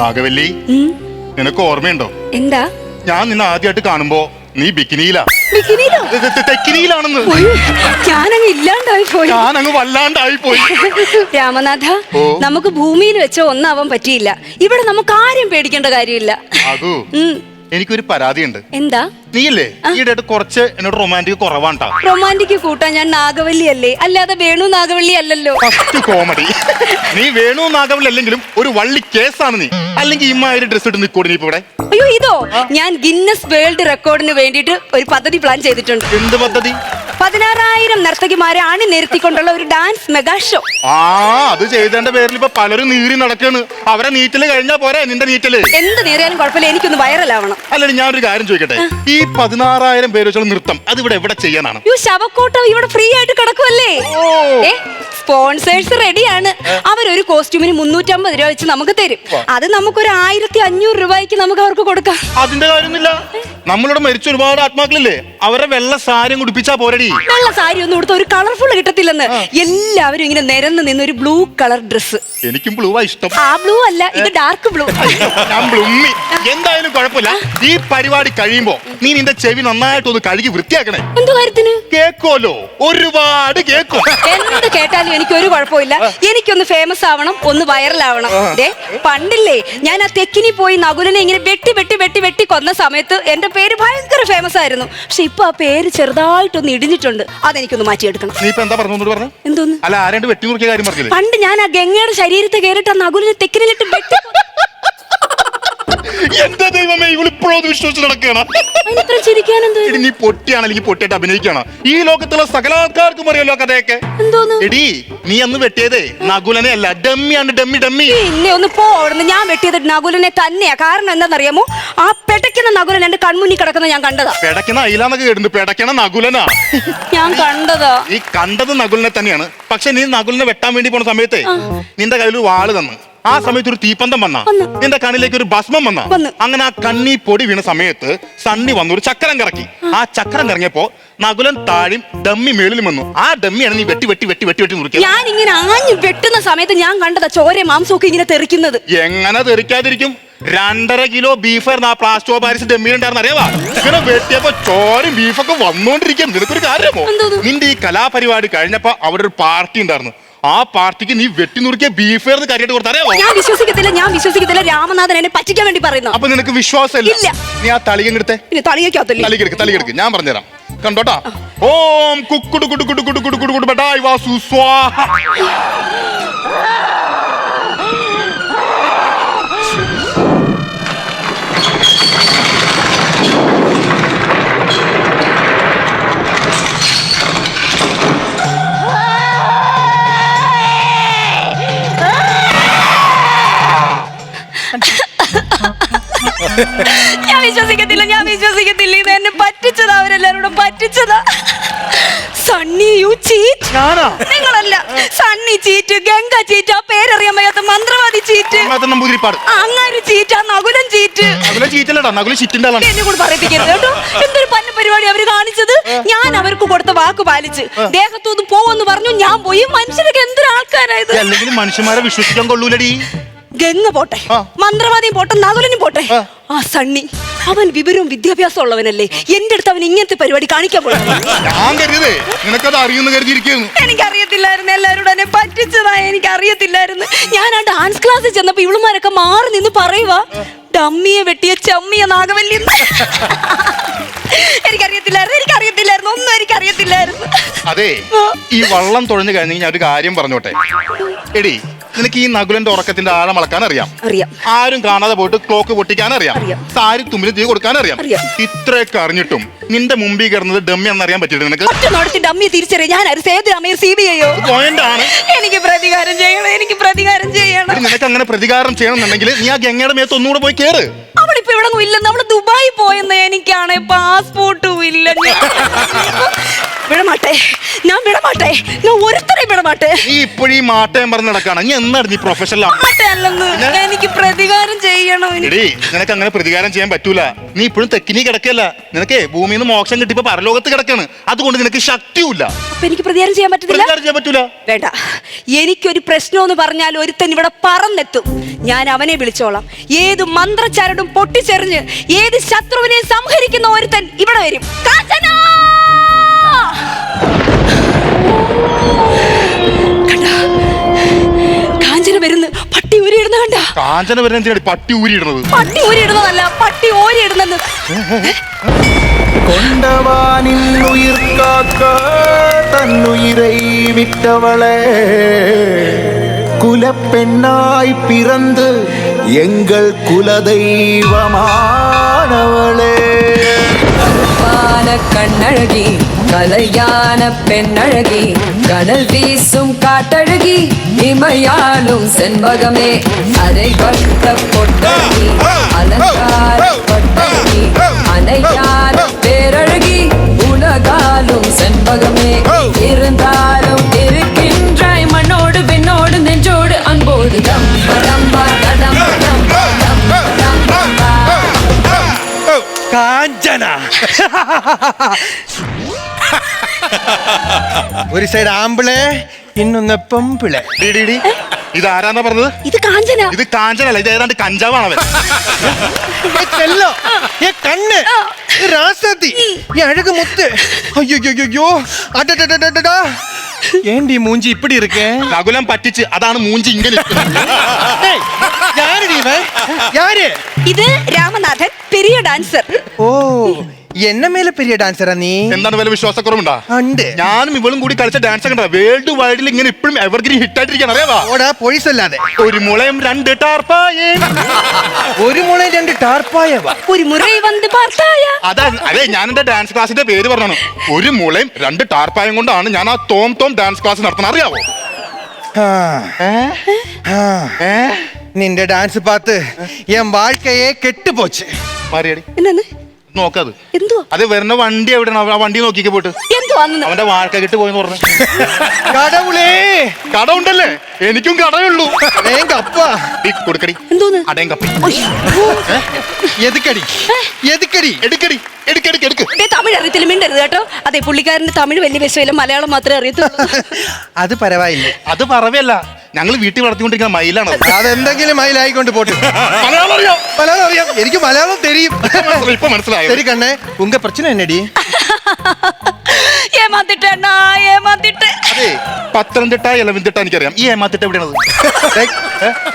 നാഗവല്ലി നിനക്ക് ഓർമ്മയുണ്ടോ? എന്താ? ഞാൻ നിന്നെ ആദ്യമായിട്ട് കാണുമ്പോ നീ ബിക്കിനിയിലാ. തെക്കിനിയിലാണെന്ന്. ഞാനങ്ങ് ഇല്ലാണ്ടായി പോയി. വല്ലാണ്ടായി പോയി. രാമനാഥ നമുക്ക് ഭൂമിയിൽ വെച്ച ഒന്നാവാൻ പറ്റിയില്ല. ഇവിടെ നമുക്ക് ആരും പേടിക്കേണ്ട കാര്യമില്ല. എനിക്കൊരു പരാതിയുണ്ട്. എന്താ? നീയല്ലേ? ഈയിടെ കുറച്ച് എന്നോട് റൊമാന്റിക് കുറവാണ്ടാ. റൊമാന്റിക് കൂട്ടാൻ ഞാൻ നാഗവല്ലി അല്ലേ അല്ലാതെ വേണു നാഗവല്ലി അല്ലല്ലോ. ഫസ്റ്റ് കോമഡി നീ വേണു നാഗവല്ലി അല്ലെങ്കിലും ഒരു വള്ളി കേസാണ് നീ. അല്ലെങ്കിൽ ഇമ്മാതിരി ഡ്രസ് ഇട്ട് നിൽക്കൂടി നീ ഇപ്പൊ ഇവിടെ? അയ്യോ ഇതോ? ഞാൻ ഗിന്നസ് വേൾഡ് റെക്കോർഡിന് വേണ്ടിയിട്ട് ഒരു പദ്ധതി പ്ലാൻ ചെയ്തിട്ടുണ്ട്. എന്ത് പദ്ധതി? പതിനാറായിരം നർത്തകിമാരെ അണിനിരത്തിക്കൊണ്ടുള്ള ഒരു ഡാൻസ് മെഗാ ഷോ. ആ അത് ചെയ്തതിന്റെ പേരിൽ ഇപ്പൊ പലരും നീറി നടക്കുന്നു അവരെ നീറ്റൽ കഴിഞ്ഞാ പോരെ നിന്റെ നീറ്റൽ? എന്ത് നീറിയാലും കുഴപ്പമില്ല എനിക്കൊന്ന് വൈറലാവണം. ഞാൻ ഒരു കാര്യം ചോദിക്കട്ടെ? ഈ പതിനാറായിരം പേര് വെച്ചുള്ള നൃത്തം അത് ഇവിടെ എവിടെ ചെയ്യാനാണ്? ഈ ശവക്കോട്ടം ഇവിടെ ഫ്രീ ആയിട്ട് കിടക്കുമല്ലേ. ഏ സ്പോൺസേഴ്സ് റെഡിയാണ്. അവരൊരു കോസ്റ്റ്യൂമിന് മുന്നൂറ്റമ്പത് രൂപ വെച്ച് നമുക്ക് തരും. അത് നമുക്കൊരു ആയിരത്തി അഞ്ഞൂറ് രൂപയ്ക്ക് നമുക്ക് അവർക്ക് കൊടുക്കാം. അതിന്റെ കാര്യമൊന്നുമില്ല. നമ്മളോട് മരിച്ച ഒരുപാട് ആത്മാക്കളില്ലേ? അവരെ വെള്ള സാരം കുടിപ്പിച്ചാ പോരടി. വെള്ള സാരി ഒന്നും കൊടുത്ത ഒരു കളർഫുൾ കിട്ടത്തില്ലെന്ന്. എല്ലാവരും ഇങ്ങനെ നിരന്ന് നിന്ന് ഒരു ബ്ലൂ കളർ ഡ്രസ് എനിക്കും ബ്ലൂവാ ഇഷ്ടം. ആ ബ്ലൂ അല്ല ഇത് ഡാർക്ക് ബ്ലൂ. ഞാൻ ബ്ലുമ്മി. എന്തായാലും കുഴപ്പമില്ല. ഈ പരിപാടി കഴിയുമ്പോ നീ നിന്റെ ചെവി നന്നായിട്ടൊന്ന് കഴുകി വൃത്തിയാക്കണേ. എന്തു കാര്യത്തിന്? കേക്കോലോ? ഒരുപാട് കേക്കോ. എന്ത് കേട്ടാലും എനിക്ക് ഒരു കുഴപ്പമില്ല. എനിക്കൊന്ന് ഫേമസ് ആവണം ഒന്ന് വൈറലാവണം ദേ പണ്ടില്ലേ ഞാൻ ആ തെക്കിനി പോയി നകുലനെ ഇങ്ങനെ വെട്ടി വെട്ടി വെട്ടി വെട്ടി കൊന്ന സമയത്ത് എന്റെ പേര് ഭയങ്കര ഫേമസ് ആയിരുന്നു. പക്ഷെ ഇപ്പൊ ആ പേര് ചെറുതായിട്ടൊന്ന് ഇടിഞ്ഞിട്ടുണ്ട് അതെനിക്കൊന്ന് മാറ്റിയെടുക്കണം. നീ ഇപ്പൊ എന്താ പറഞ്ഞു പറഞ്ഞു? എന്തോന്ന്? അല്ല ആരാണ്ട് വെട്ടി മുറിക്കിയ കാര്യം പറഞ്ഞില്ലേ? പണ്ട് ഞാൻ ആ ഗംഗയുടെ ശരീരത്തെ കയറിട്ട് ആ നകുലിനെ തെക്കിനിലിട്ട് വെട്ടി എന്റെ ദൈവമേ ഇവളിപ്പോഴും വിശ്വസിച്ച് നടക്കുകയാണ്. അതിനിത്ര ചിരിക്കാൻ എന്തോ എടി നീ പൊട്ടിയാണ് അല്ലെങ്കിൽ പൊട്ടിയായിട്ട് അഭിനയിക്കണം ഈ ലോകത്തുള്ള സകല ആൾക്കാർക്കും അറിയാലോ കഥയൊക്കെ. എന്തോന്ന്? എടി നീ അന്ന് വെട്ടിയതേ നകുലനെ അല്ല ഡമ്മിയാണ് ഡമ്മി ഡമ്മി. പിന്നെ ഒന്ന് പോ അവിടുന്ന് ഞാൻ വെട്ടിയത് നകുലനെ തന്നെയാ. കാരണം എന്താണെന്നറിയാമോ? ആ പെടക്കുന്ന നകുലൻ എന്റെ കൺമുന്നിൽ കിടക്കുന്ന ഞാൻ കണ്ടതാ. പെടക്കുന്ന അയിലാന്നൊക്കെ കേട്ടിട്ടുണ്ട് പെടക്കണ നകുലനാ. ഞാൻ കണ്ടതാ. ഈ കണ്ടത് നകുലിനെ തന്നെയാണ്. പക്ഷെ നീ നകുലിനെ വെട്ടാൻ വേണ്ടി പോണ സമയത്തെ നിന്റെ കയ്യിൽ വാൾ തന്നു. ആ സമയത്ത് ഒരു തീപ്പന്തം വന്ന. നിന്റെ കണ്ണിലേക്ക് ഒരു ഭസ്മം വന്ന. അങ്ങനെ ആ കണ്ണി പൊടി വീണ സമയത്ത് സണ്ണി വന്നു ഒരു ചക്രം കറക്കി. ആ. ചക്രം കറങ്ങിയപ്പോ നകുലൻ താഴും ഡമ്മി മേളിലും വന്നു. ആ ഡമ്മിയാണ് നീ വെട്ടി വെട്ടി വെട്ടി വെട്ടി വെട്ടി മുറിക്കുക ഞാൻ ഇങ്ങനെ ആഞ്ഞു വെട്ടുന്ന സമയത്ത് ഞാൻ കണ്ടതാ ചോര മാംസമൊക്കെ ഇങ്ങനെ തെറിക്കുന്നത്. എങ്ങനെ തെറിക്കാതിരിക്കും? രണ്ടര കിലോ ബീഫായിരുന്നു ആ പ്ലാസ്റ്റോ പാരിസ് ഡമ്മിയിലുണ്ടായിരുന്നു അറിയാവാ? ഇങ്ങനെ വെട്ടിയപ്പോ ചോരും ബീഫൊക്കെ വന്നോണ്ടിരിക്കും നിനക്കൊരു കാര്യമോ? നിന്റെ ഈ കലാപരിപാടി കഴിഞ്ഞപ്പോ അവിടെ ഒരു പാർട്ടി ഉണ്ടായിരുന്നു. ആ പാർട്ടിക്ക് നീ വെട്ടി നുറുക്കിയ ബീഫായിരുന്നു കരിയായിട്ട് കൊടുത്ത് ഞാൻ വിശ്വസിക്കത്തില്ല ഞാൻ വിശ്വസിക്കത്തില്ല രാമനാഥൻ എന്നെ പറ്റിക്കാൻ വേണ്ടി പറയുന്നു അപ്പൊ നിനക്ക് വിശ്വാസമില്ല ഇല്ല. നീ ആ തളികെടുത്തെ പിന്നെ ഞാൻ പറഞ്ഞുതരാം കണ്ടോട്ടാ ഓം കുക്കുടു കുടു കുടു കുടു കുടു കുടു കുടു ബടായ് വാസു സ്വാഹ ഞാൻ വിശ്വസിക്കത്തില്ല ഞാൻ വിശ്വസിക്കത്തില്ല. ഇത് എന്നെ പറ്റിച്ചതാ അവരെല്ലാരോടും പറ്റിച്ചതാ. സണ്ണി യു ചീറ്റ് ഞാനാ? നിങ്ങളല്ല. സണ്ണി ചീറ്റ് ഗംഗ ചീറ്റ് ആ പേരറിയാൻ വയ്യാത്ത മന്ത്രവാദി ചീറ്റ് അങ്ങനത്തെ നമ്പൂതിരിപ്പാട്. അങ്ങാര് ചീറ്റ് ആ നകുലൻ ചീറ്റ് നകുല ചീറ്റല്ലടാ നകുല ചിറ്റിന്റെ ആളാണ്. എന്നെ കൂടെ പറയിപ്പിക്കരുത് കേട്ടോ. എന്തൊരു പന്ന പരിപാടി അവർ കാണിച്ചത്? ഞാൻ അവർക്ക് കൊടുത്ത വാക്ക് പാലിച്ച് ദേഹത്തുനിന്ന് പോവെന്ന് പറഞ്ഞു ഞാൻ പോയി. മനുഷ്യരൊക്കെ എന്തൊരു ആൾക്കാരായത് അല്ലെങ്കിൽ മനുഷ്യന്മാരെ വിശ്വസിക്കാൻ കൊള്ളൂലടി. ഗംഗ പോട്ടെ. മന്ത്രവാദിയും പോട്ടെ നകുലനും പോട്ടെ. ആ. സണ്ണി അവൻ വിവരവും വിദ്യാഭ്യാസം ഉള്ളവനല്ലേ എന്റെ അടുത്ത് അവൻ ഇങ്ങനത്തെ പരിപാടി കാണിക്കാൻ കരുതിയിരിക്കുന്നു. എനിക്കറിയത്തില്ലായിരുന്നു എല്ലാവരോടും എന്നെ പറ്റിച്ചതാ എനിക്കറിയത്തില്ലായിരുന്നു. ഞാൻ ആ ഡാൻസ് ക്ലാസ്സിൽ ചെന്നപ്പോ ഇവളുമാരൊക്കെ മാറി നിന്ന് പറയുവാ ഡമ്മിയെ വെട്ടിയ ചമ്മിയ നാഗവല്ലി എനിക്കറിയത്തില്ലായിരുന്നു. എനിക്കറിയത്തില്ലായിരുന്നു. എനിക്ക് അറിയത്തില്ലായിരുന്നു അതെ ഈ വള്ളം തുഴഞ്ഞു കഴിഞ്ഞെങ്കിൽ ഞാൻ ഒരു കാര്യം പറഞ്ഞോട്ടെ? എടി നിനക്ക് ഈ നകുലന്റെ ഉറക്കത്തിന്റെ ആഴം അളക്കാൻ അറിയാം. അറിയാം. ആരും കാണാതെ പോയിട്ട് ക്ലോക്ക് പൊട്ടിക്കാൻ അറിയാം. സാരി തുമ്പിൽ തീ കൊടുക്കാൻ അറിയാം. ഇത്രയൊക്കെ അറിഞ്ഞിട്ടും നിന്റെ മുമ്പിൽ കിടന്നത് ഡമ്മി എന്നറിയാൻ പറ്റില്ല നിനക്ക്? ഡമ്മി തിരിച്ചറിയാം. ഞാൻ ഒരു അമീർ സി ബി ഐയോ? ആണ് എനിക്ക് പ്രതികാരം ചെയ്യണം എനിക്ക് പ്രതികാരം ചെയ്യണം. നിനക്ക് അങ്ങനെ പ്രതികാരം ചെയ്യണമെന്നുണ്ടെങ്കിൽ നീ ആ ഗംഗയുടെ മേത്ത് ഒന്നുകൂടെ പോയി കേറ്. അവളിപ്പോ ഇവിടെ ഇല്ലെന്ന്. അവൾ ദുബായി വിടമാട്ടെ. ഞാൻ വിടമാട്ടെ. ഞാൻ ഒരുത്തരെയും വിടമാട്ടെ. നീ ഇപ്പോഴും ഈ മാട്ടയം പറഞ്ഞ് നടക്കാണ്. നീ എന്നാണ് നീ പ്രൊഫഷണൽ മാട്ടെ അല്ലെന്ന്. എനിക്ക് പ്രതികാരം ചെയ്യണം. എടി നിനക്ക് അങ്ങനെ പ്രതികാരം ചെയ്യാൻ പറ്റൂല. നീ ഇപ്പോഴും തെക്കിനി കിടക്കല്ല നിനക്ക് ഭൂമിയിൽ നിന്ന് മോക്ഷം കിട്ടിയപ്പോ പരലോകത്ത് കിടക്കാണ്. അതുകൊണ്ട് നിനക്ക് ശക്തിയില്ല. അപ്പൊ എനിക്ക് പ്രതികാരം ചെയ്യാൻ പറ്റില്ല പ്രതികാരം ചെയ്യാൻ പറ്റൂല. വേണ്ട. എനിക്കൊരു പ്രശ്നം എന്ന് പറഞ്ഞാൽ ഒരുത്തൻ ഇവിടെ പറന്നെത്തും. ഞാൻ അവനെ വിളിച്ചോളാം. ഏത് മന്ത്രച്ചാരടും പൊട്ടിച്ചെറിഞ്ഞ് ഏത് ശത്രുവിനെ സംഹരിക്കുന്ന ഒരുത്തൻ ഇവിടെ വരും. കാഞ്ചന! കാഞ്ചന വരെ എന്തിനാണ് പട്ടി ഊരിയിടുന്നത്? പട്ടി ഊരിയിടുന്നതല്ല പട്ടി ഓരിയിടുന്നത് കൊണ്ടവാനിന്നുയിർ കാക്ക തന്നുയിരൈ വിട്ടവളെ കുലപ്പെണ്ണായി പിറந்து എങ്കൾ കുലദൈവമാണവളേ கருப்பான கண்ணழகி கலையான பெண்ணழகி கடல் வீசும் காட்டழகி இமையாலும் செண்பகமே. அரை வட்ட பொட்டழகி அலங்கார பொட்டழகி அனையான பேரழகி உலகாலும் செண்பகமே. இருந்தாலும் കാഞ്ചന ഒരു സൈഡ് ആമ്പിളെ ഇന്നൊന്ന് പെമ്പിളെ. D, D, D. ഇത് ആരാന്നാ പറഞ്ഞത്? ഇത് കാഞ്ചന. ഇത് കാഞ്ചനല്ല ഇത് ഏതാണ്ട് കഞ്ചാവാണ് അവൻ ഏ ചെല്ലോ. ഏ കണ്ണ്. ഏ രാസാത്തി ഏ അഴகு മുത്ത്. അയ്യോ അയ്യോ അയ്യോ അടടടടടടാ ഏണ്ടി മൂഞ്ചി ഇപ്പടി ഇരിക്കേ? നകുലം പറ്റിച്ച് അതാണ് മൂഞ്ചി ഇങ്ങനെ ഇത് രാമനാഥൻ പെരിയ ഡാൻസർ. ഓ എന്നെ മേലെ പെരിയ ഡാൻസറാ നീ? എന്താണ് വല്ല വിശ്വാസക്കുറവുണ്ടാ? ഉണ്ട്. ഞാനും ഇവളും കൂടി കളിച്ച ഡാൻസ് കണ്ട വേൾഡ് വൈഡിൽ ഇങ്ങനെ ഇപ്പോഴും എവർഗ്രീൻ ഹിറ്റ് ആയിട്ടിരിക്കാൻ അറിയാവാ? ഓടാ പൊഴിസല്ലാതെ ഒരു മുളയും രണ്ട് ടാർപ്പായേ. ഒരു മുളയും രണ്ട് ടാർപ്പായവാ ഒരു മുറി വന്ന് പാർത്തായ. അതാ അതെ ഞാൻ എന്റെ ഡാൻസ് ക്ലാസിന്റെ പേര് പറഞ്ഞു ഒരു മുളയും രണ്ട് ടാർപ്പായും കൊണ്ടാണ് ഞാൻ ആ തോം തോം ഡാൻസ് ക്ലാസ് നടത്തുന്നത് അറിയാവോ. നിന്റെ ഡാൻസ് പാത്ത് എൻ വാഴ്ക്കയെ കെട്ടുപോച്ച്. മാറിയടി. എന്നു നോക്കത്. എന്തുവാ? അത് വരുന്ന വണ്ടി എവിടെയാണ്? ആ വണ്ടി നോക്കിക്ക് പോയിട്ട്. എന്തുവാന്ന്? അവന്റെ വാഴക്ക കിട്ട് പോയെന്ന് പറഞ്ഞു. കടവുളേ കട ഉണ്ടല്ലേ എനിക്കും കടയുള്ളൂ. എങ്ക കപ്പ. ഈ കൊടുക്കടി. എന്തോന്ന്? അടയും കപ്പി. എതുക്കടി? എതുക്കടി? എടുക്കടി. എടുക്കടി എടുക്ക് ദേ, തമിഴ് അറിയത്തില്ല. മിണ്ടരുത് കേട്ടോ. അതെ പുള്ളിക്കാരന് തമിഴ് വലിയ വിഷയമില്ല മലയാളം മാത്രമേ അറിയത്തുള്ളൂ. അത് പരവായില്ല? അത് പറവല്ല ഞങ്ങൾ വീട്ടിൽ വളർത്തിക്കൊണ്ടിരിക്കുന്ന മയിലാണ് അത്. അതെന്തെങ്കിലും മയിലായിക്കൊണ്ട് പോട്ടെ. മലയാളം അറിയാം? മലയാളം അറിയാം. എനിക്ക് മലയാളം തെരിയും ഇപ്പൊ മനസ്സിലായി ശരി കണ്ണേ. ഉങ്ക പ്രശ്നം എന്നടി? അതെ പത്തനംതിട്ട ഇലവന്തിട്ട എനിക്കറിയാം. ഈ ഏമാത്തിട്ട് എവിടെയാണത്?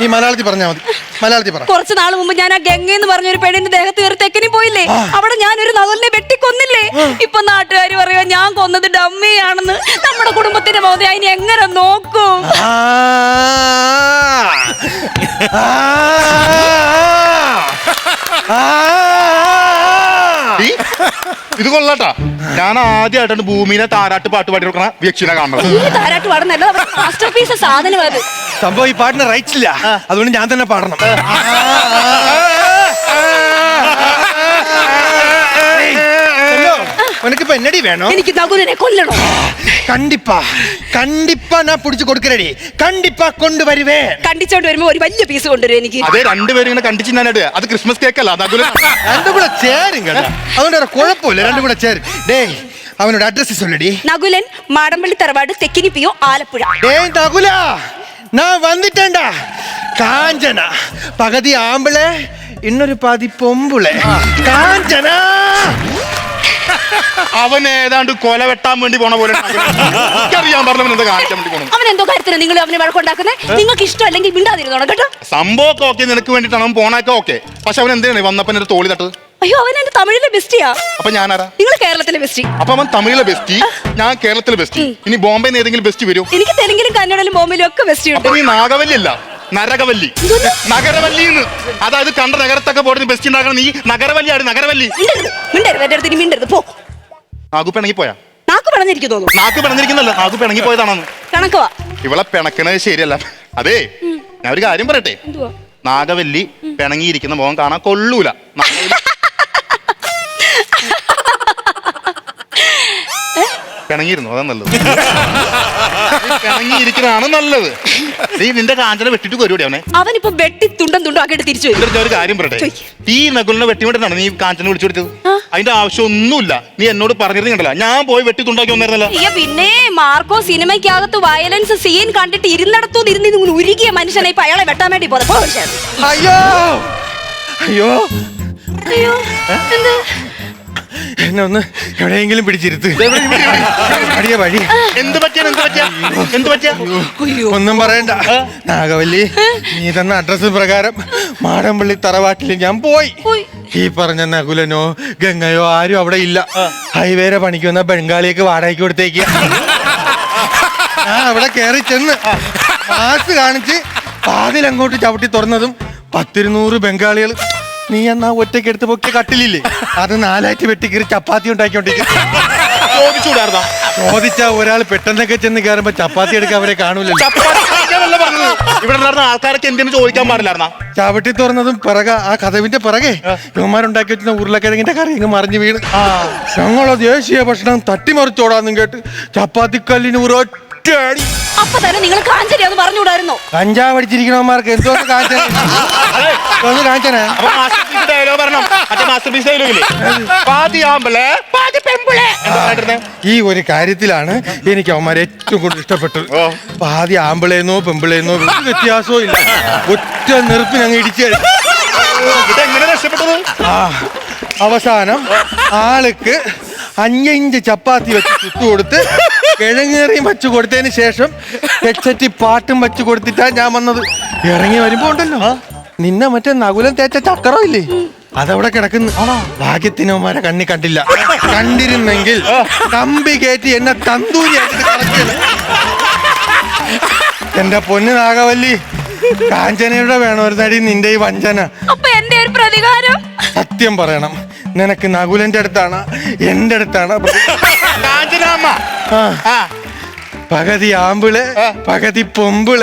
നീ മലയാളത്തിൽ പറഞ്ഞാ മതി. മലയാളത്തിൽ പറ. കുറച്ച് നാൾ മുമ്പ് ഞാൻ ആ ഗംഗ പറഞ്ഞ ഒരു പെണ്ണിന്റെ ദേഹത്ത് കയറി തെക്കിനി പോയില്ലേ? അവിടെ ഞാൻ ഒരു നവലിനെ വെട്ടിക്കൊന്നില്ലേ? ഇപ്പൊ നാട്ടുകാർ പറയുക ഞാൻ കൊന്നത് ഡമ്മിയാണെന്ന്. നമ്മുടെ കുടുംബത്തിന്റെ മോദി അതിനെ എങ്ങനെ നോക്കും? ആ, ആ. ഈ, ഇത് കൊള്ളാട്ടാ. ഞാൻ ആദ്യമായിട്ടാണ് ഭൂമിനെ താരാട്ട് പാട്ട് പാടി കൊടുക്കണ വ്യക്തിനെ കാണുന്നത്. ഈ താരാട്ട് പാടുന്നല്ല മാസ്റ്റർ പീസ് സാധനം അത് സംഭവം ഈ പാട്ടിന് റൈറ്റ്സ് ഇല്ല. അതുകൊണ്ട് ഞാൻ തന്നെ പാടണം. ഉനക്കിപ്പോ എന്നടി വേണോ എനിക്ക് നകുലിനെ കൊല്ലണം കണ്ടിപ്പാ കണ്ടിപ്പാ ഞാൻ പിടിച്ചു കൊടുക്കലടി കണ്ടിപ്പാ കൊണ്ടുവരുവേ കണ്ടിച്ചോണ്ട് വരുമ്പോ ഒരു വലിയ പീസ് കൊണ്ടുവരും എനിക്ക് അതെ രണ്ടുപേരും ഇങ്ങനെ കണ്ടിച്ച് ഞാനിടുക അത് ക്രിസ്മസ് കേക്ക് അല്ല അത് രണ്ടും കൂടെ ചേരും കേട്ടോ അതുകൊണ്ട് വേറെ കുഴപ്പമില്ല രണ്ടും കൂടെ ചേരും ഡേയ് അവനോട് അഡ്രസ് ചൊല്ലടി നകുലൻ മാടമ്പള്ളി തറവാട് തെക്കിനി പിയോ ആലപ്പുഴ டேய் தகுலா நான் வந்துட்டேன்டா காஞ்சன பகதி ஆம்பளை இன்னொரு பாதி பொம்புளை காஞ்சனா അവൻ ഏതാണ്ട് കൊല വെട്ടാൻ വേണ്ടി പോണ പോലെ എനിക്കറിയാൻ പറഞ്ഞവൻ എന്താ കാണിക്കാൻ വേണ്ടി പോണം അവൻ എന്തോ കാര്യത്തിന് നിങ്ങൾ അവനെ വഴക്കുണ്ടാക്കുന്നത് നിങ്ങൾക്ക് ഇഷ്ടം അല്ലെങ്കിൽ മിണ്ടാതിരുന്നോണം കേട്ടോ? സംഭവമൊക്കെ ഓക്കെ നിനക്ക് വേണ്ടിയിട്ടാണ് അവൻ പോണൊക്കെ ഓക്കെ പക്ഷെ അവൻ എന്തിനാണ് വന്നപ്പോ എന്റെ തോളി തട്ടത്? അയ്യോ അവൻ എന്റെ തമിഴിലെ ബെസ്റ്റിയാ. അപ്പൊ ഞാനാരാ? നിങ്ങൾ കേരളത്തിലെ ബെസ്റ്റി. അപ്പൊ അവൻ തമിഴിലെ ബെസ്റ്റി ഞാൻ കേരളത്തിലെ ബെസ്റ്റി. ഇനി ബോംബെന്ന് ഏതെങ്കിലും ബെസ്റ്റ് വരും എനിക്ക് തെലുങ്കിലും കന്നഡയിലും ബോംബെയിലും ഒക്കെ ബെസ്റ്റി ഉണ്ട്. നീ നാഗവല്ലി അല്ല നരകവല്ലി. നഗരവല്ലി അതായത് കണ്ട നഗരത്തൊക്കെ പോയി ബെസ്റ്റ് ഉണ്ടാക്കണം നീ. നഗരവല്ലിയാണ് നഗരവല്ലി. മിണ്ടരുത്. എന്റെ അടുത്ത് ഇനി മിണ്ടരുത്. പോ. നാഗു പിണങ്ങി പോയാ? നാക്ക് പിളഞ്ഞിരിക്കും തോന്നുന്നു. നാക്ക് പിണഞ്ഞിരിക്കുന്നല്ല നാഗു പിണങ്ങി പോയതാണെന്ന്. കണക്കുവാ ഇവളെ പിണക്കണത് ശരിയല്ല. അതെ ഞാൻ ഒരു കാര്യം പറയട്ടെ? നാഗവല്ലി പിണങ്ങിയിരിക്കുന്ന മുഖം കാണാൻ കൊള്ളൂല നാഗവല്ലി- പിണങ്ങിയിരുന്നു അതാ നല്ലത്. നീ പിണങ്ങിയിരിക്കുന്നതാണ് നല്ലത്. നീ നിന്റെ കാഞ്ചന വെട്ടിട്ട് വരുവടി അവനെ. അവനിപ്പോ വെട്ടി തുണ്ടം തുണ്ടം ആക്കിയിട്ട് തിരിച്ചു വരും. എന്നിട്ട് ഞാൻ ഒരു കാര്യം പറയട്ടെ. ഈ നകുലിനെ വെട്ടിവിട്ടാണ് നീ കാഞ്ചന വിളിച്ചു കൊടുത്തത്. അതിന്റെ ആവശ്യമൊന്നുമില്ല. നീ എന്നോട് പറഞ്ഞിരുന്നു കണ്ടല്ല ഞാൻ പോയി വെട്ടി തുണ്ടാക്കി വന്നിരുന്നല്ല. അയ്യ പിന്നെ മാർക്കോ സിനിമയ്ക്കകത്ത് വയലൻസ് സീൻ കണ്ടിട്ട് ഇരുന്നിടത്തോ ഇരുന്ന് ഉരുകിയ മനുഷ്യനെ ഇപ്പൊ അയാളെ വെട്ടാൻ വേണ്ടി പോയോ അയ്യോ. അയ്യോ. അയ്യോ എന്ത്? എന്നെ ഒന്ന് എവിടെയെങ്കിലും പിടിച്ചിരുത്ത്. അടിയ വഴി. എന്ത് പറ്റിയ എന്ത് പറ്റിയ? എന്ത് പറ്റിയ? ഒന്നും പറയണ്ട. നാഗവല്ലി നീ തന്ന അഡ്രസ് പ്രകാരം മാടമ്പള്ളി തറവാട്ടിൽ ഞാൻ പോയി. ഈ പറഞ്ഞ നകുലനോ ഗംഗയോ ആരും അവിടെ ഇല്ല. ഹൈവേരെ പണിക്ക് വന്ന ബംഗാളിയൊക്കെ വാടകയ്ക്ക് കൊടുത്തേക്ക്. ഞാൻ അവിടെ കയറി ചെന്ന് മാസ് കാണിച്ച് പാതിലങ്ങോട്ട് അങ്ങോട്ട് ചവിട്ടി തുറന്നതും പത്തിരുന്നൂറ് ബംഗാളികൾ നീ എന്നാ ഒറ്റയ്ക്ക് എടുത്ത് പൊക്കിയ കട്ടിലില്ലേ? അത് നാലായിട്ട് വെട്ടിക്കീറി ചപ്പാത്തി ഉണ്ടാക്കിക്കൊണ്ടിരിക്കും ചോദിച്ചുകൂടായിരുന്നോ? ചോദിച്ച ഒരാൾ പെട്ടെന്നൊക്കെ ചെന്ന് കയറുമ്പോ ചപ്പാത്തി എടുക്കാൻ അവരെ കാണൂലല്ലോ. ചപ്പാത്തി കഴിക്കാനല്ല പറഞ്ഞത്? ഇവിടെ നടന്ന ആൾക്കാരൊക്കെ എന്തിനു ചോദിക്കാൻ പാടില്ലായിരുന്നാ? ചവിട്ടി തുറന്നതും പിറക ആ കഥവിന്റെ പിറകെ ഇവന്മാരുണ്ടാക്കി വെച്ചിരുന്ന ഉരുളക്കിഴങ്ങിന്റെ കറി ഇങ്ങ് മറിഞ്ഞു വീണ്. ഞങ്ങളോ ദേശീയ ഭക്ഷണം തട്ടിമറിച്ചോടാന്നും കേട്ട് ചപ്പാത്തിക്കല്ലിന് ഒരൊറ്റ അടി അപ്പൊ തന്നെ നിങ്ങൾ പറഞ്ഞുകൂടായിരുന്നോ? കഞ്ചാവ് അടിച്ചിരിക്കണവന്മാർക്ക് എന്തോ മാസ്റ്റർ പീസ് ഡയലോഗ് പറയണം മറ്റേ മാസ്റ്റർ പീസ് ഡയലോഗില്ലേ പാതി ആമ്പളെ പാതി പെമ്പിളെ ഈ ഒരു കാര്യത്തിലാണ് എനിക്ക് അവന്മാരെ ഏറ്റവും കൂടുതൽ ഇഷ്ടപ്പെട്ടത്. പാതി ആമ്പിളേന്നോ പെമ്പിളേന്നോ ഒരു വ്യത്യാസവും ഇല്ല. ഒറ്റ നെറുപ്പിന് അങ്ങ് ഇടിച്ചു എങ്ങനെ രക്ഷപ്പെട്ടത്? അവസാനം ആൾക്ക് അഞ്ചഞ്ച് ചപ്പാത്തി വെച്ച് ചുട്ടു കൊടുത്ത് കിഴങ്ങേറിയും വച്ചു കൊടുത്തതിന് ശേഷം ഹെഡ്സെറ്റ് പാട്ടും വച്ചു കൊടുത്തിട്ടാ ഞാൻ വന്നത്. ഇറങ്ങി വരുമ്പോ ഉണ്ടല്ലോ. നിന്നെ മറ്റേ നകുലം തേച്ച ചക്കറോ ഇല്ലേ? അതവിടെ കിടക്കുന്നു. ഭാഗ്യത്തിനവന്മാരെ കണ്ണി കണ്ടില്ല. കണ്ടിരുന്നെങ്കിൽ കമ്പി കയറ്റി എന്നെ തന്തൂരി. എന്റെ പൊന്ന് നാഗവല്ലി കാഞ്ചനയുടെ വേണമായിരുന്നടി നിന്റെ ഈ വഞ്ചന. എന്റെ ഒരു പ്രതികാരം? സത്യം പറയണം. നിനക്ക് നകുലന്റെ അടുത്താണ് എന്റെ അടുത്താണ്. കാഞ്ചനാമ്മ. ആ, പകുതി ആമ്പിൾ പകുതി പൊമ്പിൾ.